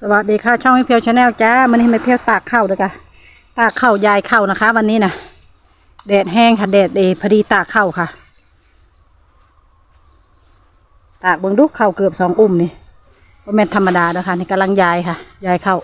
สวัสดีค่ะช่องไม่เพียวชาแนลจ้ามันนี้ไม่เพียวตากข้าวด้วยค่ะตากข้าวยายข้าวนะคะ วันนี้นะแดดแห้งค่ะแดดเอพอดีตากข้าวค่ะ ตากเบิ่งดุข้าวเกือบสองอุ้มนี่ว่าแม่ธรรมดาเด้อค่ะนี่กำลังยายค่ะยายข้าว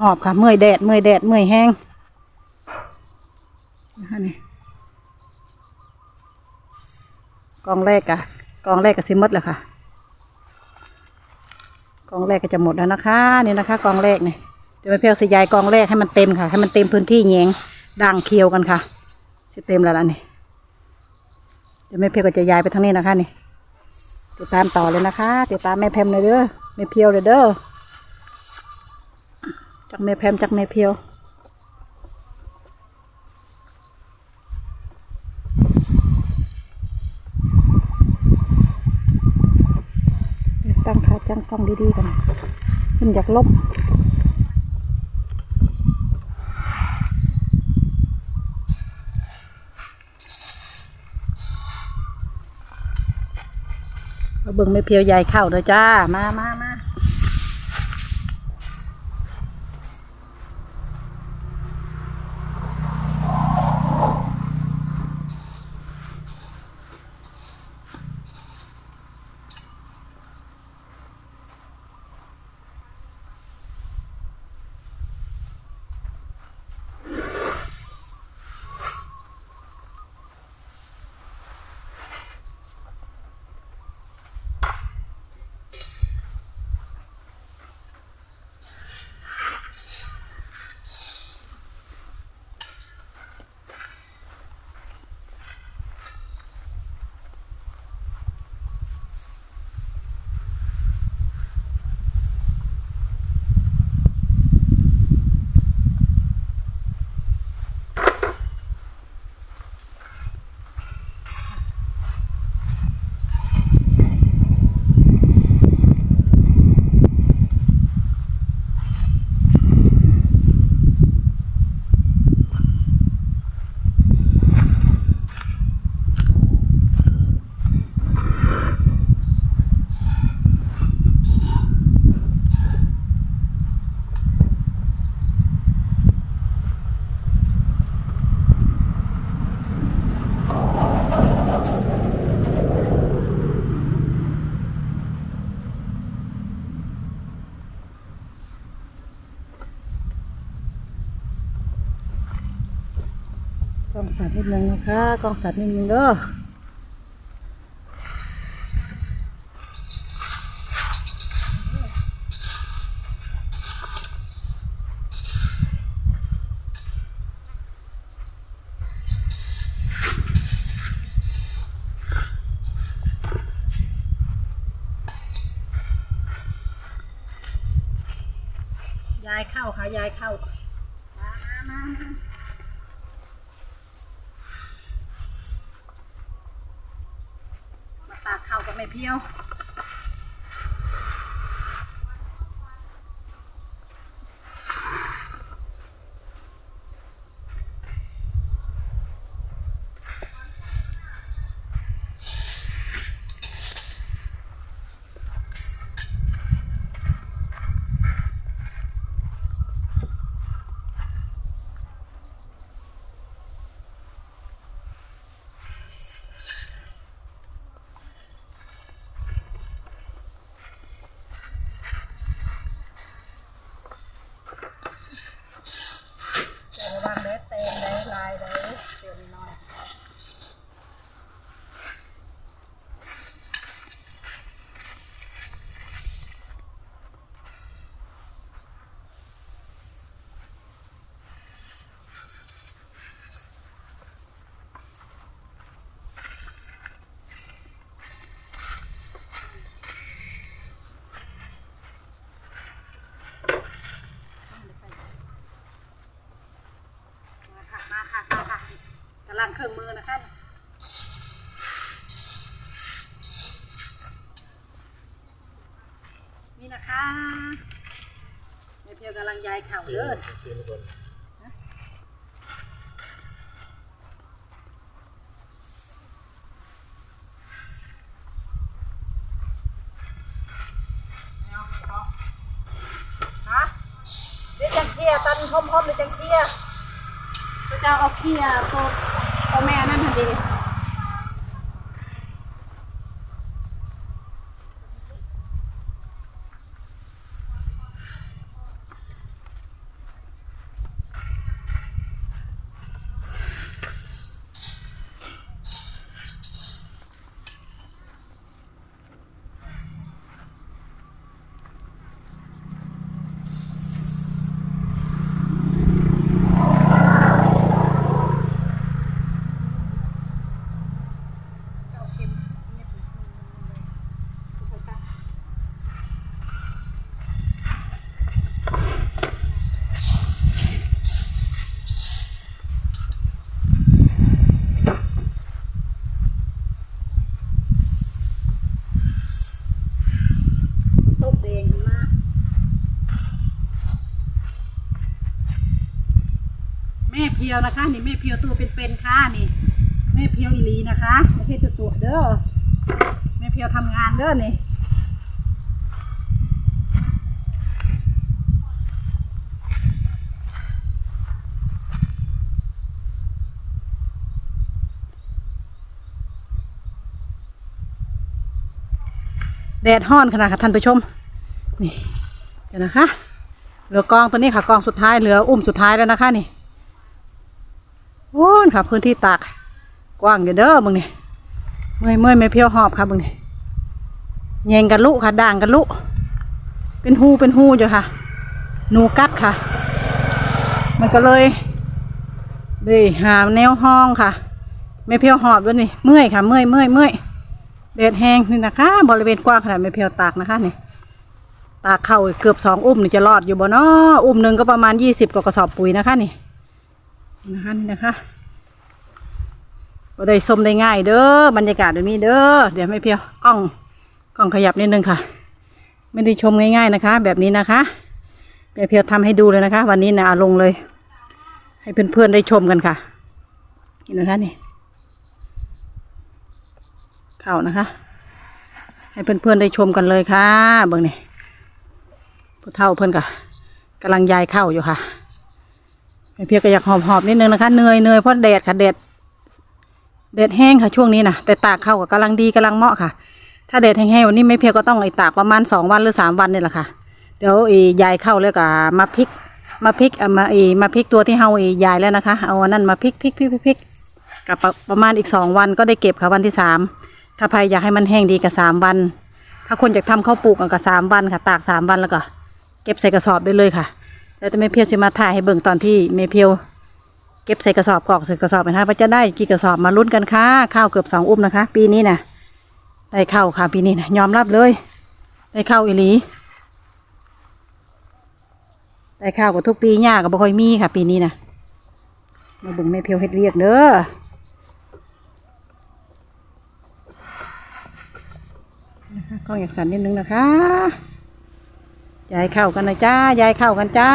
หอบค่ะเมื่อยแดดเมื่อยแดดเมื่อยแห้งนะคะนี่กองแรกอะกองแรกก็สิหมดแล้วค่ะ กองแรกก็จะหมดแล้วนะคะนี่นะคะ กองแรกเนี่ยเดี๋ยวไปเพียวสยายกองแรกให้มันเต็มค่ะ ให้มันเต็มพื้นที่แยงด่างเคียวกันค่ะจะเต็มแล้วล่ะนี่เดี๋ยวแม่เพียวก็จะย้ายไปทางนี้นะคะนี่ติดตามต่อเลยนะคะติดตามแม่แพมเลยเด้อแม่เพียวเลยเด้อจากแม่แพมจากแม่เพียวเดี๋ยว ตั้งขาจังกล้องดีๆกันมันอยากลบมาเบิ่งไม่เพียวใหญ่เข้าเลยจ้า มามามาล้ องสัตว์นิดนึงนะคะกองสัตว์นิดนึงเด้อยายเข้าค่ะยายเข้ามามา ตากข้าวกับแม่เพียว จะระวังได้เต็มได้ลายได้เต็มน้อย มาค่ะ มาค่ะ มาค่ะกำลังเค รื่องมือนะคะนี่นะคะแม่เพียวกำลังยายเข่าเด้อดี๋ยวจังเคลียตันพร้อมๆเลยจังเคียร์ก็จะเอาเคียร์ตัว ตัวแม่นั่นทันทีตกเองมาแม่เพียวนะคะ นี่แม่เพียวตัวเป็นๆค่ะนี่ แม่เพียวอีลีนะคะไม่ใช่ตัวตัวๆเด้อแม่เพียวทำงานเด้อนี่แดดห้อนขนาดค่ะท่านผู้ชม นี่ เดี๋ยวนะคะ เหลือกองตัวนี้ค่ะกองสุดท้ายเหลืออุ้มสุดท้ายแล้วนะคะนี่ อนค่ะ พื้นที่ตากกว้างเด้อมึงนี่เมื่อยเมื่อยไม่เพียวหอบค่ะมึงนี่แยงกันลุค่ะด่างกันลุเป็นหูเป็นหูอยู่ค่ะหนูกัดค่ะ มันก็เลยเลยหาแนวห้องค่ะ ไม่เพียวหอบด้วยนี่เมื่อยค่ะเมื่อยเมื่อยเมื่อยแดดแห้งนี่นะคะ บริเวณกว้างขนาดไม่เพียวตากนะคะนี่ตากเข้าเกือบสองอุ้มนี่จะรอดอยู่บ่เนาะอุ้มหนึ่งก็ประมาณยี่สิบกว่ากระสอบปุ๋ยนะคะนี่นะคะนี่นะคะ ก็ได้ชมได้ง่ายเด้อบรรยากาศแบบนี้เด้อเดี๋ยวไม่เพียวกล้องกล้องขยับนิดนึงค่ะ ไม่ได้ชมง่าย ๆนะคะ แบบนี้นะคะแม่เพียวทำให้ดูเลยนะคะ วันนี้นะลงเลย ให้เพื่อนๆได้ชมกันค่ะนี่นะคะนี่เข้านะคะ ให้เพื่อนๆได้ชมกันเลยค่ะเบิ่งนี่ผู้เฒ่าเพื่อนกะกำลังยายเข้าอยู่ค่ะแม่เพียวก็อยากหอบๆนิดนึงนะคะเหนื่อยเหนื่อยเพราะแดดค่ะแดด แดดแห้งค่ะช่วงนี้นะแต่ตากเข้ากับกำลังดีกำลังเหมาะค่ะ ถ้าแดดแห้งๆวันนี้แม่เพียก็ต้องไอ้ตากประมาณสองวันหรือสามวันนี่แหละค่ะ เดี๋ยวไอ้ยายเข้าแล้วก็มาพริก มาพริกเอามาไอ้มาพริกตัวที่เฮาไอ้ยายแล้วนะคะ เอาอันนั้นมาพริกพริกพริกพริกกับประมาณอีกสองวันก็ได้เก็บค่ะวันที่สามถ้าใครอยากให้มันแห้งดีกับสามวัน ถ้าคนอยากทำข้าวปลูกก็สามวันค่ะ ตากสามวันแล้วก็ เก็บใส่กระสอบได้เลยค่ะแล้วแต่แม่เพียวจะมาถ่ายให้เบิ่งตอนที่แม่เพียว เก็บใส่กระสอบกรอกใส่กระสอบนะคะว่าจะได้กี่กระสอบมาลุ้นกันค่ะ ข้าวเกือบสองอุ้มนะคะ ปีนี้นะได้ข้าวค่ะปีนี้นะยอมรับเลย ได้ข้าวอีหลีได้ข้าวกว่าทุกปีหญ้าก็บ่ค่อยมีค่ะ ปีนี้นะมาบิ่งแม่เพียวเฮ็ดเรียกเด้อนะคะกล้องอยากสั่นนิดนึงนะคะ ยายเข้ากันนะจ้ายายเข้ากันจ้า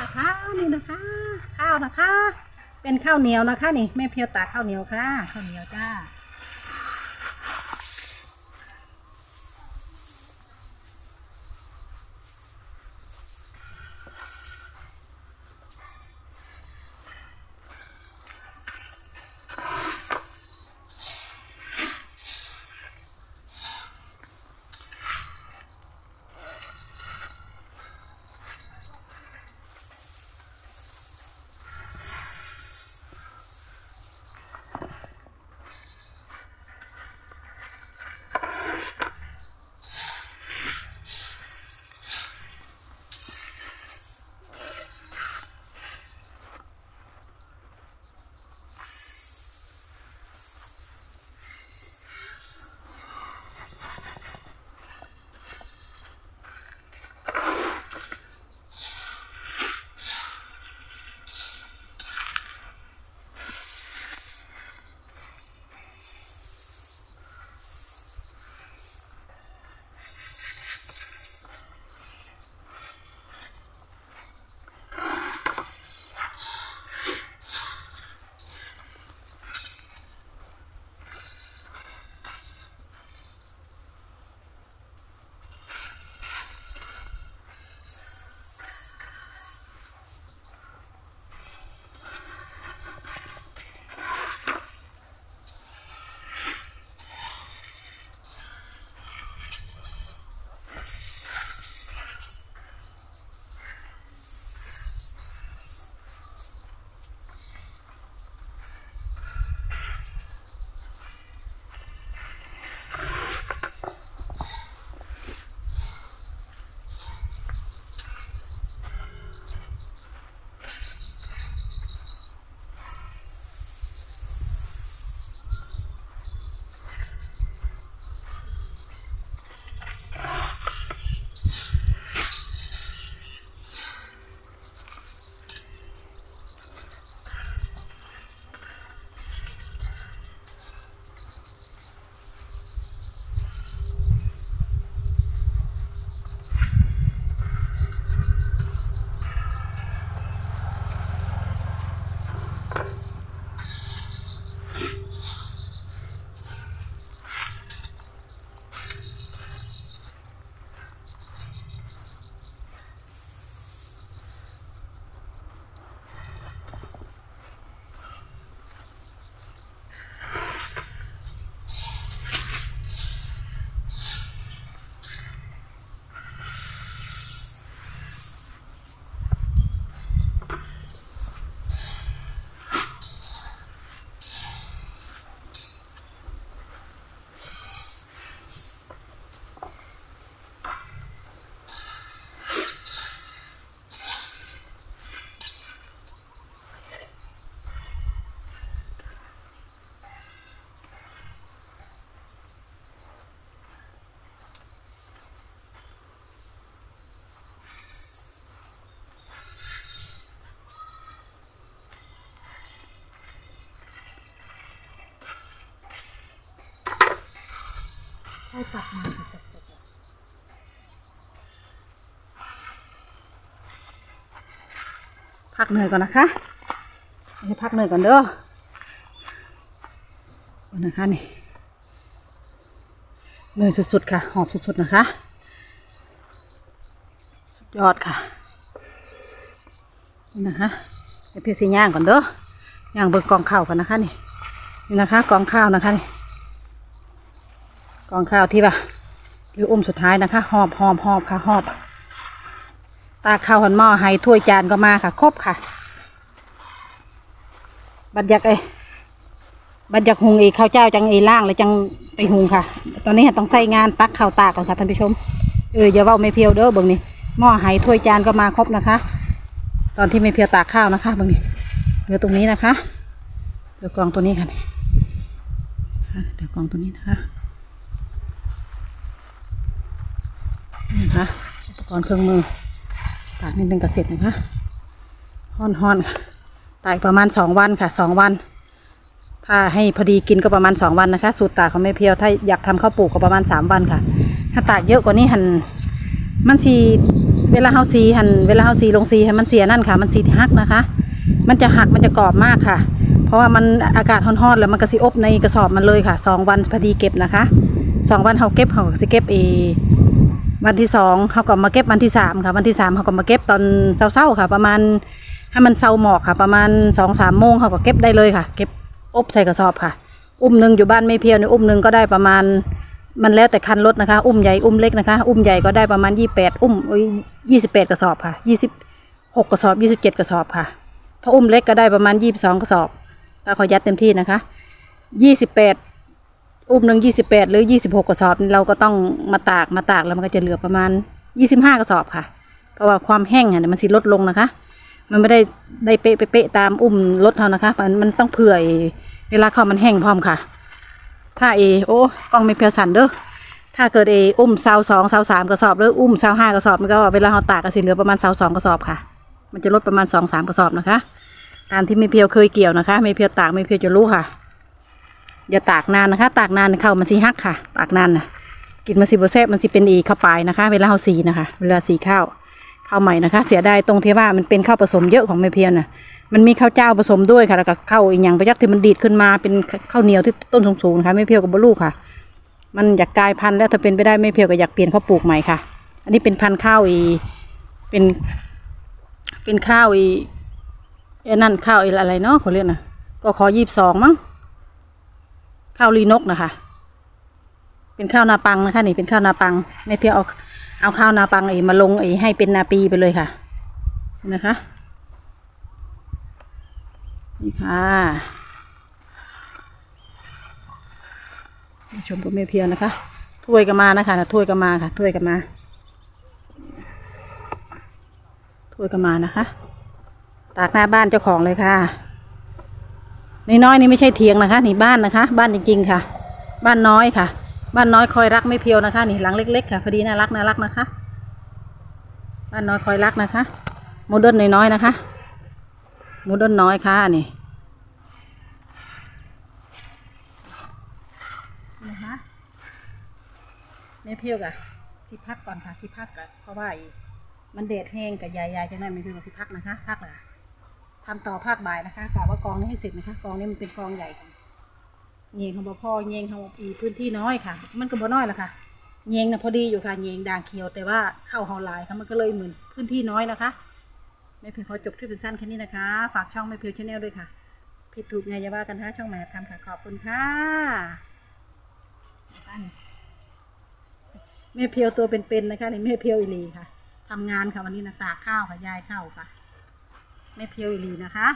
นะคะนี่นะคะ ข้าวนะคะ เป็นข้าวเหนียวนะคะ นี่แม่เพียวตากข้าวเหนียวค่ะข้าวเหนียวจ้า ตักมาสดๆพักเหนื่อยก่อนนะคะให้พักเหนื่อยก่อนเด้อนนะคะนี่เหนื่อยสุดๆค่ะ หอบสุดๆนะคะ สุดยอดค่ะนี่นะคะเดี๋ยวพี่สิย่างก่อนเด้อย่างเบิกกองข้าวก่อนนะคะนี่นี่นะคะกองข้าวนะคะนี่ กองข้าวที่ว่าหรืออุ้มสุดท้ายนะคะ หอบหอบหอบค่ะ หอบ ตาข้าวหันหม้อไห้ถ้วยจานก็มาค่ะ ครบค่ะ บัดยักเอ้บัดยักหุงเอข้าวเจ้าจังเอล่างเลยจังไปหุงค่ะ ตอนนี้ต้องใส่งานตักข้าวตากก่อนค่ะท่านผู้ชม เอออย่าเว่าไม่เพียวเด้อเบิ่งนี่หม้อไห้ถ้วยจานก็มาครบนะคะ ตอนที่ไม่เพียวตากข้าวนะคะเบิ่งนี่เหลือตรงนี้นะคะเหลือกองตัวนี้ค่ะเดี๋ยวกองตัวนี้นะคะ นะคะอุปกรณ์เครื่องมือตากนิดนึงก็เสร็จนะคะห่อนห่อนตากประมาณสองวันค่ะสองวัน ถ้าให้พอดีกินก็ประมาณสองวันนะคะ สูตรตากของแม่เพียวถ้าอยากทำข้าวปลูกก็ประมาณสามวันค่ะ ถ้าตากเยอะกว่านี้หันมันสีเวลาเฮาซีหันเวลาเฮาซีลงซีให้มันเสียนั่นค่ะ มันสีหักนะคะ มันจะหักมันจะกรอบมากค่ะ เพราะว่ามันอากาศร้อนๆแล้วมันก็สิอบในกระสอบมันเลยค่ะสองวันพอดีเก็บนะคะสองวันเฮาเก็บเฮาสิเก็บเอ วันที่สองเขาก็มาเก็บวันที่สามค่ะวันที่สามเขาก็มาเก็บตอนเช้าๆค่ะ ประมาณให้มันเช้าหมอกค่ะ ประมาณสองสามโมงเขาก็เก็บได้เลยค่ะ เก็บอบใส่กระสอบค่ะ อุ้มหนึ่งอยู่บ้านไม่เพียวในอุ้มหนึ่งก็ได้ประมาณ มันแล้วแต่คันรถนะคะ อุ้มใหญ่อุ้มเล็กนะคะ อุ้มใหญ่ก็ได้ประมาณยี่แปดอุ้มยี่สิบแปดกระสอบค่ะยี่สิบหกกระสอบยี่สิบเจ็ดกระสอบค่ะถ้าอุ้มเล็กก็ได้ประมาณยี่สิบสองกระสอบถ้าเขายัดเต็มที่นะคะยี่สิบแปด อุ้มหนึ่งยี่สิบแปดหรือยี่สิบหกกระสอบเราก็ต้องมาตากมาตากแล้วมันก็จะเหลือประมาณยี่สิบห้ากระสอบค่ะ เพราะว่าความแห้งอะมันสิลดลงนะคะ มันไม่ได้ได้เป๊ะเป๊ะๆตามอุ้มรถเท่านะคะ มันมันต้องเผื่อเวลาเข้ามันแห้งพร้อมค่ะ ถ้าเอโอ้กล้องไม่เพียวสันเด้อถ้าเกิดเออุ้มเสาสองเสาสามกระสอบหรืออุ้มเสาห้ากระสอบมันก็เวลาเราตากก็สิเหลือประมาณเสาสองกระสอบค่ะ มันจะลดประมาณสองสามกระสอบนะคะ ตามที่ไม่เพียวเคยเกี่ยวนะคะ ไม่เพียวตากไม่เพียวจะรู้ค่ะ อย่าตากนานนะคะ ตากนานเข้าวมันสีหักค่ะ ตากนานนะกินมันสีบแซบมันสิเป็นอีข้าวปลายนะคะ เวลาเราสีนะคะ เวลาสีข้าวข้าวใหม่นะคะ เสียดายตรงที่ว่ามันเป็นข้าวผสมเยอะของแม่เพียนน่ะมันมีข้าวเจ้าผสมด้วยค่ะแล้วก็ข้าวอีกอย่างไปยักที่มันดีดขึ้นมาเป็นข้าวเหนียวที่ต้นสูงๆนะคะแม่เพียวกับบลูกค่ะ มันอยากกลายพันธุ์แล้วถ้าเป็นไปได้แม่เพียวก็อยากเปลี่ยนข้าวปลูกใหม่ค่ะ อันนี้เป็นพันธุ์ข้าวอีเป็น เป็นข้าวอีไอ้นั่นข้าวอีอะไรเนาะเขาเรียกนะก็ขอยีบสองมั้ง ข้าวลีนกนะคะ เป็นข้าวนาปังนะคะ นี่เป็นข้าวนาปังไม่เพียงเอาเอาข้าวนาปังไอ้มาลงไอ้ให้เป็นนาปีไปเลยค่ะเห็นะคะนี่ค่ะชมกับแม่เพียวนะคะถ้วยก็มานะคะนะถ้วยก็มาค่ะถ้วยก็มาถ้วยก็มานะคะ ตากหน้าบ้านเจ้าของเลยค่ะ นี่น้อยนี่ไม่ใช่เถียงนะคะ นี่บ้านนะคะ บ้านจริงๆค่ะ บ้านน้อยค่ะ บ้านน้อยคอยรักไม่เพียวนะคะ นี่หลังเล็ก ๆ ค่ะพอดีน่ารักน่ารักนะคะ บ้านน้อยคอยรักนะคะโมเดิร์นน้อยๆนะคะโมเดิร์นน้อยค่ะนี่นะคะไม่เพียวกะสิพักก่อนค่ะสิพักกะเพราะว่ามันเดดแห้งกับยายๆจังนั้ไม่เพียวกับสิพักนะคะพักเลย ทำต่อภาคบ่ายนะคะกะว่ากองนี้ให้เสร็จนะคะกองนี้มันเป็นกองใหญ่ค่ะเยงของบ่พ่อเยงของอีพื้นที่น้อยค่ะ มันก็บ่น้อยละค่ะเยงนะพอดีอยู่ค่ะเยงด่างเขียว แต่ว่าเข้าหอลายค่ะมันก็เลยเหมือนพื้นที่น้อยนะคะไม่เพียงขอจบคลิปสั้นแค่นี้นะคะ ฝากช่องไม่เพียวชาแนลด้วยค่ะผิดถูกไงอย่าว่ากันนะช่องแม่ทำค่ะขอบคุณค่ะแม่เพียวตัวเป็นๆนะคะนี่แม่เพียวอีลีค่ะทำงานค่ะวันนี้นะตากข้าวค่ะยายข้าวค่ะ ไม่เพียวอีหลีนะคะ